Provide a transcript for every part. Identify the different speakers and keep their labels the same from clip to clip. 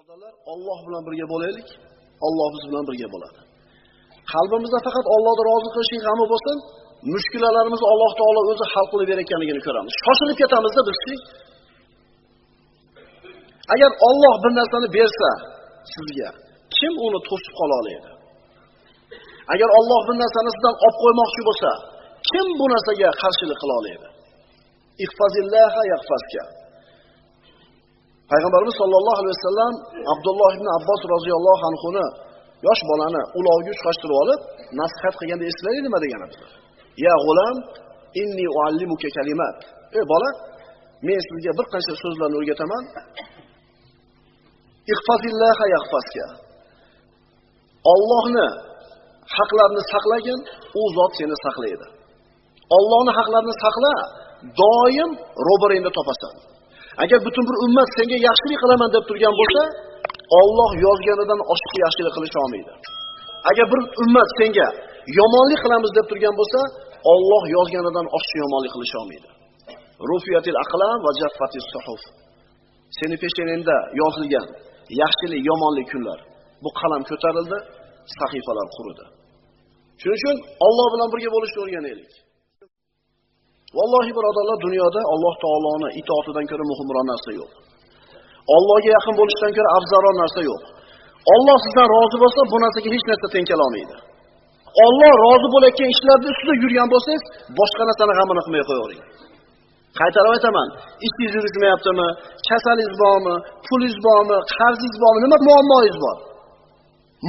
Speaker 1: birodarlar Alloh bilan birga bo'laylik. Alloh biz bilan birga bo'ladi. Qalbimizda faqat ollohni rozi qilishlik g'ami bo'lsin, mushkulalarimizni Alloh taolo o'zi hal qilib berayotganligini ko'ramiz. Shoshilib ketamizda bizchi. Agar Alloh bir narsani bersa sizga, kim uni to'sib qola oladi? Agar Alloh bir narsani sizdan olib qo'ymoqchi bo'lsa, kim bu narsaga qarshilik qila oladi? Payg'ambarimiz sollallohu alayhi vasallam Abdulloh ibn Abbos roziyallohu anhuni yosh bolani ulovga uchqashtirib olib, nasihat qilganda eslaydi nima degan? Ya g'ulam, inni uallimuka kalimat. Ey bola, men sizga bir qancha so'zlarni o'rgataman. Ihfazillaha yahfazka. Allohni haqlarini saqlagin, u zot seni saqlaydi. Allohning haqlarini saqla, doim ro'baringda topasan. Agar butun bir ummat senga yaxshilik qilaman deb turgan bo'lsa, Alloh yozganidan oshiq yaxshilik qilish olmaydi. Agar bir ummat senga yomonlik qilamiz deb turgan bo'lsa, Alloh yozganidan oshiq yomonlik qilish olmaydi. Rufiyatil aqlam va jaffatis suhuf. Seni peshonangda yozilgan yaxshilik, yomonlik kunlar. Bu qalam ko'tarildi, sahifalar quridi. Shuning uchun Alloh bilan birga bo'lishni o'rganaylik. Vallohi birodarlar, dunyoda Alloh taoloning itoatidan ko'ra muhimroq narsa yo'q. Allohga yaqin bo'lishdan ko'ra afzalroq narsa yo'q. Olloh sizdan rozi bo'lsa, bu narsaga hech narsa teng kela olmaydi. Alloh rozi bo'layotgan ishlarda ustida yurgan bo'lsangiz, boshqa narsani g'amini qilmay qo'yavering. Qaytarib aytaman, ishingiz yurishmayaptimi, kasalingiz bormi, pulingiz bormi, qarzingiz bormi, nima muammoingiz bor?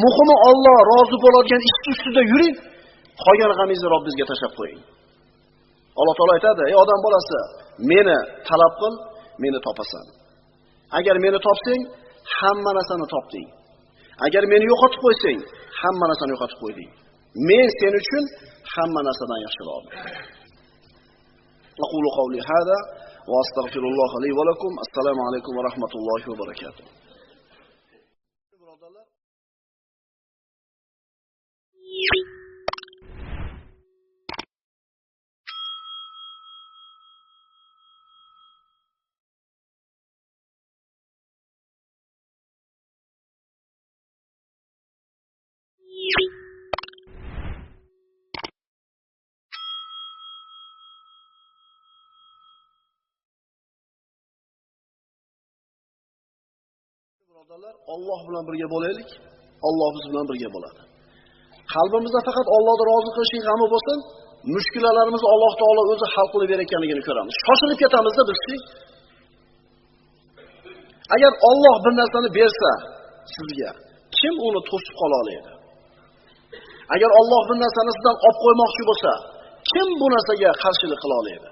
Speaker 1: Muhimi Alloh rozi bo'ladigan ish ustida yuring, qolgan g'amingizni Robbingizga tashlab qo'ying. alloh taolo aytadi ey odam bolasi meni talab qil meni topasan. Agar meni topsang hamma narsani topding. Agar meni yo'qotib qo'ysang hamma narsani yo'qotib qo'yding. Men sen uchun hamma narsadan yaxshiroqman qawli hada va astag'firulloh li assalomu alaykum va rahmatullohi va barakatuh. Thank you. Birodarlar, Alloh bilan birga bo'laylik. Alloh biz bilan birga bo'ladi. Qalbimizda faqat ollohni rozi qilishning g'ami bo'lsin, mushkulalarimizni Alloh taolo o'zi hal qilib berayotganligini ko'ramiz. Shoshilib ketamizda bizchi. Agar Alloh bir narsani bersa sizga, kim uni to'sib qola oladi? Agar Alloh bir narsani sizdan olib qo'ymoqchi bo'lsa, kim bu narsaga qarshilik qila oladi?